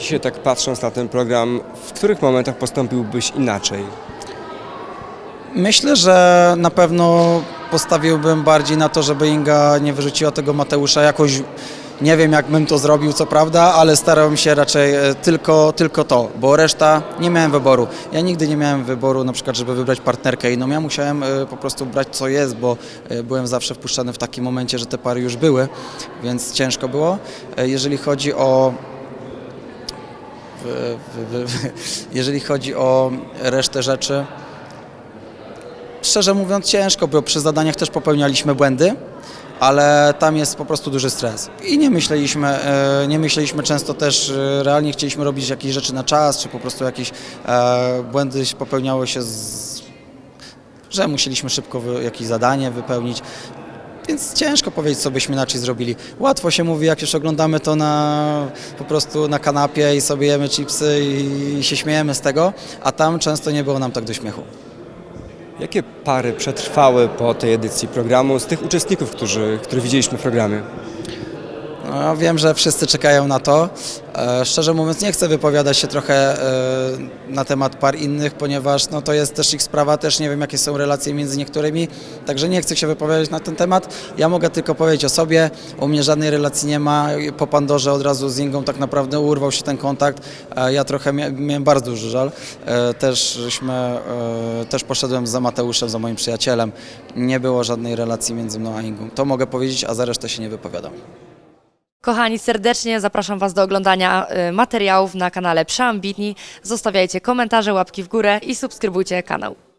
Dzisiaj tak patrząc na ten program, w których momentach postąpiłbyś inaczej? Myślę, że na pewno postawiłbym bardziej na to, żeby Inga nie wyrzuciła tego Mateusza jakoś. Nie wiem, jak bym to zrobił, co prawda, ale starałem się raczej e, tylko, tylko to, bo reszta nie miałem wyboru. Ja nigdy nie miałem wyboru, na przykład, żeby wybrać partnerkę inną. Ja musiałem e, po prostu brać co jest, bo e, byłem zawsze wpuszczany w takim momencie, że te pary już były, więc ciężko było. Jeżeli chodzi o jeżeli chodzi o resztę rzeczy, szczerze mówiąc ciężko, bo przy zadaniach też popełnialiśmy błędy, ale tam jest po prostu duży stres. I nie myśleliśmy, e, nie myśleliśmy często też, e, realnie chcieliśmy robić jakieś rzeczy na czas, czy po prostu jakieś e, błędy popełniały się z, że musieliśmy szybko jakieś zadanie wypełnić. Więc ciężko powiedzieć, co byśmy inaczej zrobili. Łatwo się mówi, jak już oglądamy to na, po prostu na kanapie i sobie jemy chipsy i się śmiejemy z tego, a tam często nie było nam tak do śmiechu. Jakie pary przetrwały po tej edycji programu z tych uczestników, którzy, których widzieliśmy w programie? No, wiem, że wszyscy czekają na to. E, szczerze mówiąc, nie chcę wypowiadać się trochę e, na temat par innych, ponieważ no, to jest też ich sprawa, też nie wiem, jakie są relacje między niektórymi, także nie chcę się wypowiadać na ten temat. Ja mogę tylko powiedzieć o sobie. U mnie żadnej relacji nie ma. Po Pandorze od razu z Ingą tak naprawdę urwał się ten kontakt. E, ja trochę mia miałem bardzo duży żal. Też poszedłem za Mateuszem, za moim przyjacielem. Nie było żadnej relacji między mną a Ingą. To mogę powiedzieć, a za resztę się nie wypowiadam. Kochani, serdecznie zapraszam Was do oglądania y, materiałów na kanale Przeambitni. Zostawiajcie komentarze, łapki w górę i subskrybujcie kanał.